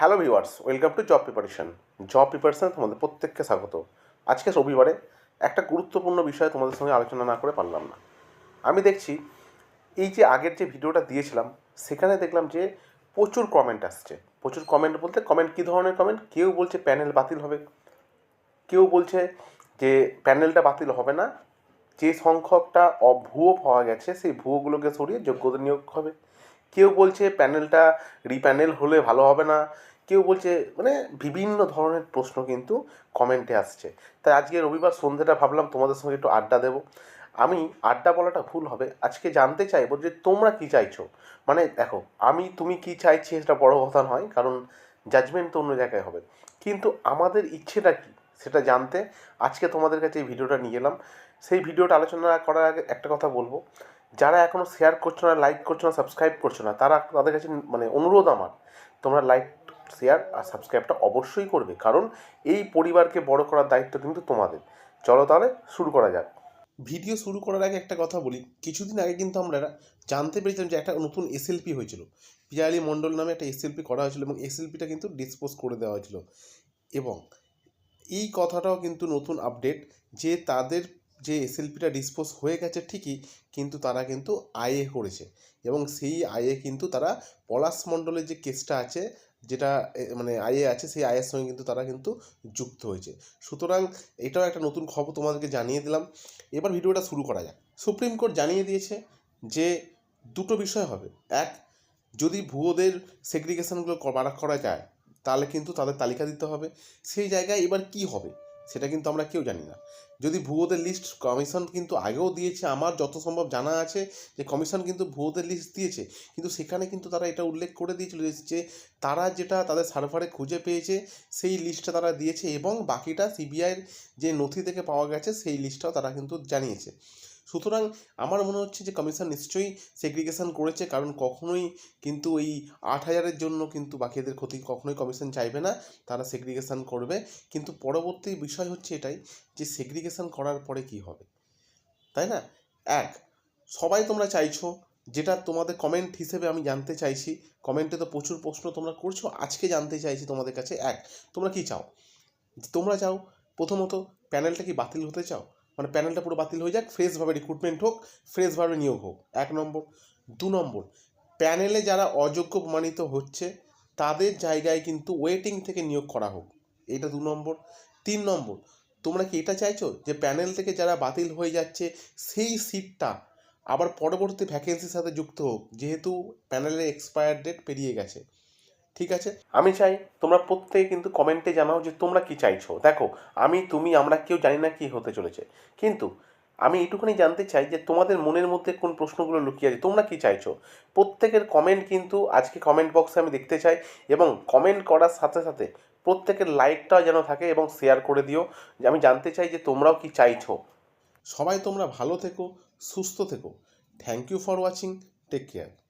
Hello viewers welcome to job preparation job preparation তোমাদের প্রত্যেককে স্বাগত। আজকে রবিবারে একটা গুরুত্বপূর্ণ বিষয় তোমাদের সঙ্গে আলোচনা না করে পারলাম না। আমি দেখছি, এই যে আগের যে ভিডিওটা দিয়েছিলাম, সেখানে দেখলাম যে প্রচুর কমেন্ট আসছে। প্রচুর কমেন্ট বলতে কমেন্ট কী ধরনের কমেন্ট কেউ বলছে প্যানেল বাতিল হবে। কেউ বলছে যে প্যানেলটা বাতিল হবে না। যে সংখ্যকটা অভুয়ো পাওয়া গেছে, সেই ভুয়োগুলোকে সরিয়ে যোগ্যতা নিয়োগ হবে। কেউ বলছে প্যানেলটা রিপ্যানেল হলে ভালো হবে না। কেউ বলছে মানে বিভিন্ন ধরনের প্রশ্ন কিন্তু কমেন্টে আসছে। তাই আজকে রবিবার সন্ধ্যেটা ভাবলাম তোমাদের সঙ্গে একটু আড্ডা দেবো। আমি আড্ডা বলাটা ভুল হবে। আজকে জানতে চাইব যে তোমরা কি চাইছো? মানে দেখো, আমি তুমি কি চাইছি সেটা বড় কথা নয়, কারণ জাজমেন্ট তো অন্য জায়গায় হবে। কিন্তু আমাদের ইচ্ছেটা কি সেটা জানতে আজকে তোমাদের কাছে এই ভিডিওটা নিয়ে এলাম। সেই ভিডিওটা আলোচনা করার আগে একটা কথা বলব। যারা এখনও শেয়ার করছ না লাইক করছ না সাবস্ক্রাইব করছ না, তারা তাদের কাছে মানে অনুরোধ আমার, তোমরা লাইক শেয়ার আর সাবস্ক্রাইবটা অবশ্যই করবে, কারণ এই পরিবারকে বড় করার দায়িত্ব কিন্তু তোমাদের। চলো তাহলে শুরু করা যাক। ভিডিও শুরু করার আগে একটা কথা বলি, কিছুদিন আগে কিন্তু আমরা জানতে পেরেছিলাম যে একটা নতুন এসএলপি হয়েছিল। পিয়ালি মণ্ডল নামে একটা এসএলপি করা হয়েছিল এবং এসএলপিটা কিন্তু ডিসপোজ করে দেওয়া হয়েছিল। এবং এই কথাটাও কিন্তু নতুন আপডেট যে তাদের যে এসএলপিটা ডিসপোজ হয়ে গেছে ঠিকই, কিন্তু তারা কিন্তু আইএ করেছে। এবং সেই আইএ কিন্তু তারা পলাশ মণ্ডলের যে কেসটা আছে, যেটা মানে আইএ আছে, সেই আইয়ের সঙ্গে কিন্তু তারা কিন্তু যুক্ত হয়েছে। সুতরাং এটাও একটা নতুন খবর তোমাদেরকে জানিয়ে দিলাম। এবার ভিডিওটা শুরু করা যাক। সুপ্রিম কোর্ট জানিয়ে দিয়েছে যে দুটো বিষয় হবে। এক, যদি ভুয়োদের সেগ্রিগেশনগুলো করা যায়, তাহলে কিন্তু তাদের তালিকা দিতে হবে। সেই জায়গায় এবার কি হবে? সেটা কিন্তু আমরা কেউ জানি না। যদি ভুয়োদের লিস্ট কমিশন কিন্তু আগেও দিয়েছে, আমার যত সম্ভব জানা আছে যে কমিশন কিন্তু ভুয়োদের লিস্ট দিয়েছে, কিন্তু সেখানে কিন্তু তারা এটা উল্লেখ করে দিয়েছিল যে তারা যেটা তাদের সার্ভারে খুঁজে পেয়েছে, সেই লিস্টটা তারা দিয়েছে এবং বাকিটা সিবিআইয়ের যে নথি থেকে পাওয়া গেছে, সেই লিস্টটাও তারা কিন্তু জানিয়েছে। সুতরাং আমার মনে হচ্ছে যে কমিশন নিশ্চয়ই সেগ্রিগেশন করেছে, কারণ কখনোই কিন্তু এই আট হাজারের জন্য কিন্তু বাকিদের ক্ষতি কখনোই কমিশন চাইবে না, তারা সেগ্রিগেশন করবে। কিন্তু পরবর্তী বিষয় হচ্ছে এটাই যে সেগ্রিগেশন করার পরে কি হবে? তাই না? এক, সবাই তোমরা চাইছো, যেটা তোমাদের কমেন্ট হিসেবে আমি জানতে চাইছি কমেন্টে তো প্রচুর প্রশ্ন তোমরা করছ, আজকে জানতে চাইছি তোমাদের কাছে। এক, তোমরা কি চাও? তোমরা চাও প্রথমত প্যানেলটা কি বাতিল হতে চাও? মানে প্যানেলটা পুরো বাতিল হয়ে যাক ফ্রেশভাবে রিক্রুটমেন্ট হোক ফ্রেশভাবে নিয়োগ হোক। এক নম্বর। দু নম্বর, প্যানেলে যারা অযোগ্য প্রমাণিত হচ্ছে, তাদের জায়গায় কিন্তু ওয়েটিং থেকে নিয়োগ করা হোক। এটা দু নম্বর। তিন নম্বর, তোমরা কি এটা চাইছো যে প্যানেল থেকে যারা বাতিল হয়ে যাচ্ছে, সেই সিটটা আবার পরবর্তী ভ্যাকেন্সির সাথে যুক্ত হোক, যেহেতু প্যানেলের এক্সপায়ার ডেট পেরিয়ে গেছে। ঠিক আছে? আমি চাই তোমরা প্রত্যেকে কিন্তু কমেন্টে জানাও যে তোমরা কি চাইছো। দেখো, আমি, তুমি, আমরা কেউ জানি না কি হতে চলেছে। কিন্তু আমি এটুকুনি জানতে চাই যে তোমাদের মনের মধ্যে কোন প্রশ্নগুলো লুকিয়ে আছে? তোমরা কি চাইছো? প্রত্যেকের কমেন্ট কিন্তু আজকে কমেন্ট বক্সে আমি দেখতে চাই এবং কমেন্ট করার সাথে সাথে প্রত্যেকের লাইকটাও যেন থাকে এবং শেয়ার করে দিও। যে আমি জানতে চাই যে তোমরাও কি চাইছো? সবাই তোমরা ভালো থেকো, সুস্থ থেকো। Thank you for watching take care